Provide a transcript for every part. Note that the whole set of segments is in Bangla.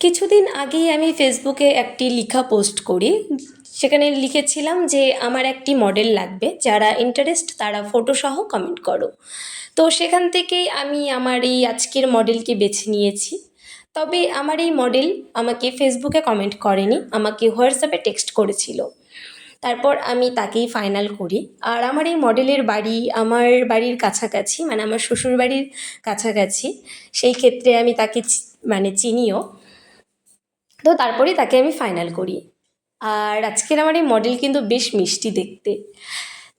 কিছুদিন আগেই আমি ফেসবুকে একটি লেখা পোস্ট করি। সেখানে লিখেছিলাম যে, আমার একটি মডেল লাগবে, যারা ইন্টারেস্ট তারা ফটো সহ কমেন্ট করো। তো সেখান থেকেই আমি আমার এই আজকের মডেলকে বেছে নিয়েছি। তবে আমার এই মডেল আমাকে ফেসবুকে কমেন্ট করেনি, আমাকে হোয়াটসঅ্যাপে টেক্সট করেছিল। তারপর আমি তাকেই ফাইনাল করি। আর আমার এই মডেলের বাড়ি, আমার বাড়ির কাছাকাছি মানে আমার শ্বশুরবাড়ির কাছাকাছি, সেই ক্ষেত্রে আমি তাকে মানে চিনিও। তো তারপরেই তাকে আমি ফাইনাল করি। আর আজকের আমার এই মডেল কিন্তু বেশ মিষ্টি দেখতে।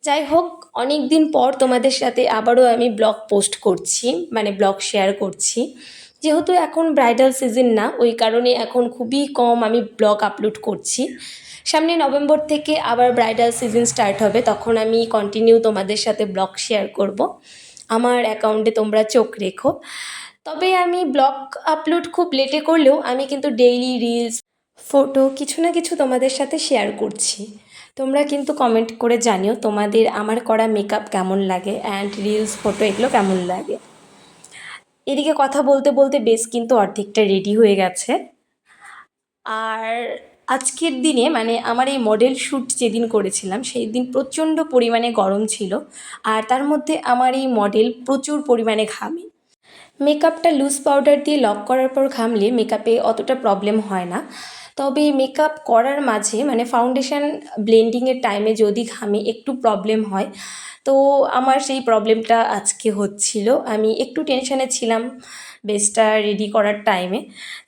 যাই হোক অনেক দিন পর তোমাদের সাথে আবারও আমি ব্লগ পোস্ট করছি মানে ব্লগ শেয়ার করছি। যেহেতু এখন ব্রাইডাল সিজন না, ওই কারণে এখন খুবই কম আমি ব্লগ আপলোড করছি। সামনে নভেম্বর থেকে আবার ব্রাইডাল সিজন স্টার্ট হবে, তখন আমি কন্টিনিউ তোমাদের সাথে ব্লগ শেয়ার করব। আমার অ্যাকাউন্টে তোমরা চোখ রেখো। তবে আমি ব্লগ আপলোড খুব লেটে করলেও আমি কিন্তু ডেইলি রিলস ফটো কিছু না কিছু তোমাদের সাথে শেয়ার করছি। তোমরা কিন্তু কমেন্ট করে জানিও তোমাদের আমার করা মেকআপ কেমন লাগে অ্যান্ড রিলস ফটো এগুলো কেমন লাগে। এদিকে কথা বলতে বলতে বেশ কিন্তু অর্ধেকটা রেডি হয়ে গেছে। আর আজকের দিনে মানে আমার এই মডেল শ্যুট যেদিন করেছিলাম সেই দিন প্রচণ্ড পরিমাণে গরম ছিল। আর তার মধ্যে আমার এই মডেল প্রচুর পরিমাণে ঘামে। মেকআপটা লুজ পাউডার দিয়ে লক করার পর ঘামলে মেকআপে অতটা প্রবলেম হয় না। তবে মেকআপ করার মাঝে মানে ফাউন্ডেশন ব্লেন্ডিংয়ের টাইমে যদি ঘামে একটু প্রবলেম হয়। তো আমার সেই প্রবলেমটা আজকে হচ্ছিল। আমি একটু টেনশানে ছিলাম বেসটা রেডি করার টাইমে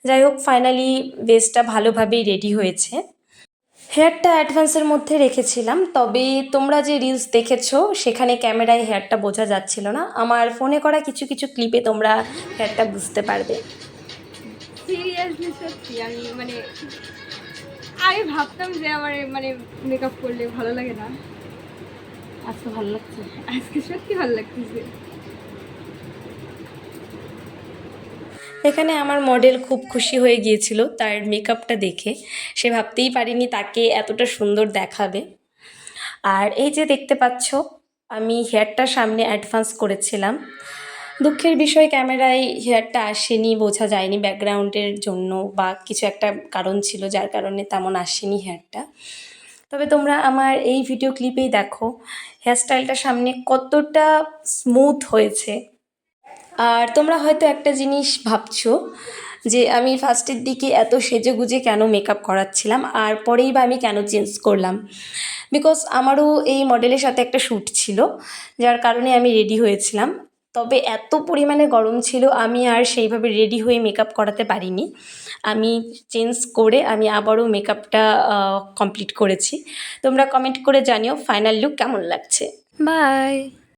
যাই হোক ফাইনালি বেসটা ভালোভাবেই রেডি হয়েছে। হেয়ারটা অ্যাডভান্সের মধ্যে রেখেছিলাম, তবে তোমরা যে রিলস দেখেছ, সেখানে ক্যামেরায় হেয়ারটা বোঝা যাচ্ছিল না। আমার ফোনে করা কিছু কিছু ক্লিপে তোমরা হেয়ারটা বুঝতে পারবে। সিরিয়াসলি সত্যি, আমি মানে আগে ভাবতাম যে আমার মানে মেকআপ করলে ভালো লাগে না। আজকে ভালো লাগছে। আজকে সত্যি ভালো লাগতেছে। এখানে আমার মডেল খুব খুশি হয়ে গিয়েছিল তার মেকআপটা দেখে। সে ভাবতেই পারিনি তাকে এতটা সুন্দর দেখাবে। আর এই যে দেখতে পাচ্ছ, আমি হেয়ারটা সামনে অ্যাডভান্স করেছিলাম। দুঃখের বিষয়, ক্যামেরায় হেয়ারটা আসেনি, বোঝা যায়নি ব্যাকগ্রাউন্ডের জন্য বা কিছু একটা কারণ ছিল যার কারণে তেমন আসেনি হেয়ারটা তবে তোমরা আমার এই ভিডিও ক্লিপেই দেখো হেয়ারস্টাইলটা সামনে কতটা স্মুথ হয়েছে। আর তোমরা হয়তো একটা জিনিস ভাবছ যে আমি ফার্স্টের দিকে এত সেজে গুজে কেন মেকআপ করাচ্ছিলাম আর পরেই বা আমি কেন চেঞ্জ করলাম? বিকজ আমারও এই মডেলের সাথে একটা শ্যুট ছিল, যার কারণে আমি রেডি হয়েছিলাম। তবে এত পরিমাণে গরম ছিল, আমি আর সেইভাবে রেডি হয়ে মেকআপ করাতে পারিনি। আমি চেঞ্জ করে আমি আবারও মেকআপটা কমপ্লিট করেছি। তোমরা কমেন্ট করে জানিও ফাইনাল লুক কেমন লাগছে? বাই